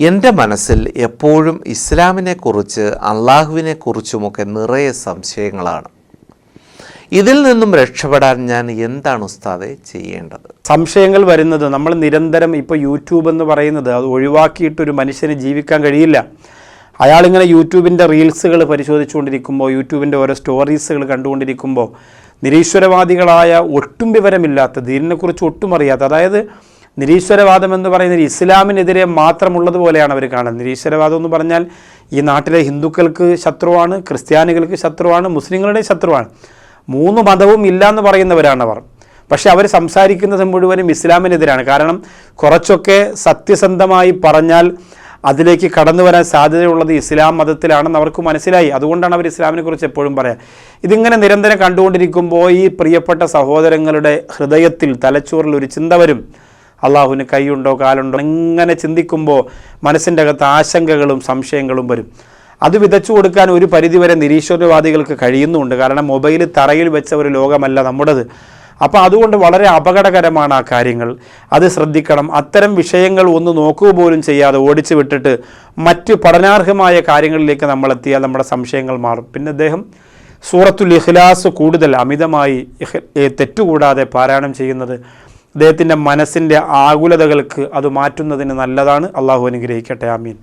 എന്റെ മനസ്സിൽ എപ്പോഴും ഇസ്ലാമിനെക്കുറിച്ച് അള്ളാഹുവിനെക്കുറിച്ചുമൊക്കെ നിറയെ സംശയങ്ങളാണ്. ഇതിൽ നിന്നും രക്ഷപ്പെടാൻ ഞാൻ എന്താണ് ഉസ്താദെ ചെയ്യേണ്ടത്? സംശയങ്ങൾ വരുന്നത് നമ്മൾ നിരന്തരം ഇപ്പോൾ യൂട്യൂബ് എന്ന് പറയുന്നത് അത് ഒഴിവാക്കിയിട്ടൊരു മനുഷ്യന് ജീവിക്കാൻ കഴിയില്ല. അയാളിങ്ങനെ യൂട്യൂബിന്റെ റീൽസുകൾ പരിശോധിച്ചുകൊണ്ടിരിക്കുമ്പോൾ യൂട്യൂബിന്റെ ഓരോ സ്റ്റോറീസുകൾ കണ്ടുകൊണ്ടിരിക്കുമ്പോൾ നിരീശ്വരവാദികളായ ഒട്ടും വിവരമില്ലാത്ത ദീനിനെക്കുറിച്ച് ഒട്ടും അറിയാത്ത അതായത് നിരീശ്വരവാദം എന്ന് പറയുന്നത് ഇസ്ലാമിനെതിരെ മാത്രമുള്ളതുപോലെയാണ് അവർ കാണുന്നത്. നിരീശ്വരവാദം എന്ന് പറഞ്ഞാൽ ഈ നാട്ടിലെ ഹിന്ദുക്കൾക്ക് ശത്രുവാണ് ക്രിസ്ത്യാനികൾക്ക് ശത്രുവാണ് മുസ്ലിങ്ങളുടെ ശത്രുവാണ്. മൂന്ന് മതവും ഇല്ല എന്ന് പറയുന്നവരാണ് അവർ. പക്ഷെ അവർ സംസാരിക്കുന്നത് മുഴുവനും ഇസ്ലാമിനെതിരാണ്. കാരണം കുറച്ചൊക്കെ സത്യസന്ധമായി പറഞ്ഞാൽ അതിലേക്ക് കടന്നു വരാൻ സാധ്യതയുള്ളത് ഇസ്ലാം മതത്തിലാണെന്ന് അവർക്ക് മനസ്സിലായി. അതുകൊണ്ടാണ് അവർ ഇസ്ലാമിനെ കുറിച്ച് എപ്പോഴും പറയാം. ഇതിങ്ങനെ നിരന്തരം കണ്ടുകൊണ്ടിരിക്കുമ്പോൾ ഈ പ്രിയപ്പെട്ട സഹോദരങ്ങളുടെ ഹൃദയത്തിൽ തലച്ചോറിൽ ഒരു ചിന്ത വരും. അള്ളാഹുവിന് കൈയുണ്ടോ കാലുണ്ടോ ഇങ്ങനെ ചിന്തിക്കുമ്പോൾ മനസ്സിന്റെ അകത്ത് ആശങ്കകളും സംശയങ്ങളും വരും. അത് വിതച്ചു കൊടുക്കാൻ ഒരു പരിധിവരെ നിരീശ്വരവാദികൾക്ക് കഴിയുന്നുണ്ട്. കാരണം മൊബൈൽ തറയിൽ വെച്ച ഒരു ലോകമല്ല നമ്മുടേത്. അപ്പോൾ അതുകൊണ്ട് വളരെ അപകടകരമാണ് ആ കാര്യങ്ങൾ. അത് ശ്രദ്ധിക്കണം. അത്തരം വിഷയങ്ങൾ ഒന്ന് നോക്കുക പോലും ചെയ്യാതെ ഓടിച്ചു വിട്ടിട്ട് മറ്റ് പഠനാർഹമായ കാര്യങ്ങളിലേക്ക് നമ്മൾ എത്തിയാൽ നമ്മുടെ സംശയങ്ങൾ മാറും. പിന്നെ അദ്ദേഹം സൂറത്തുൽ ഇഖ്ലാസ് കൂടുതൽ അമിതമായി തെറ്റുകൂടാതെ പാരായണം ചെയ്യുന്നത് അദ്ദേഹത്തിന്റെ മനസ്സിന്റെ ആകുലതകൾക്ക് അത് മാറ്റുന്നതിന് നല്ലതാണ്. അള്ളാഹു അനുഗ്രഹിക്കട്ടെ. ആമീൻ.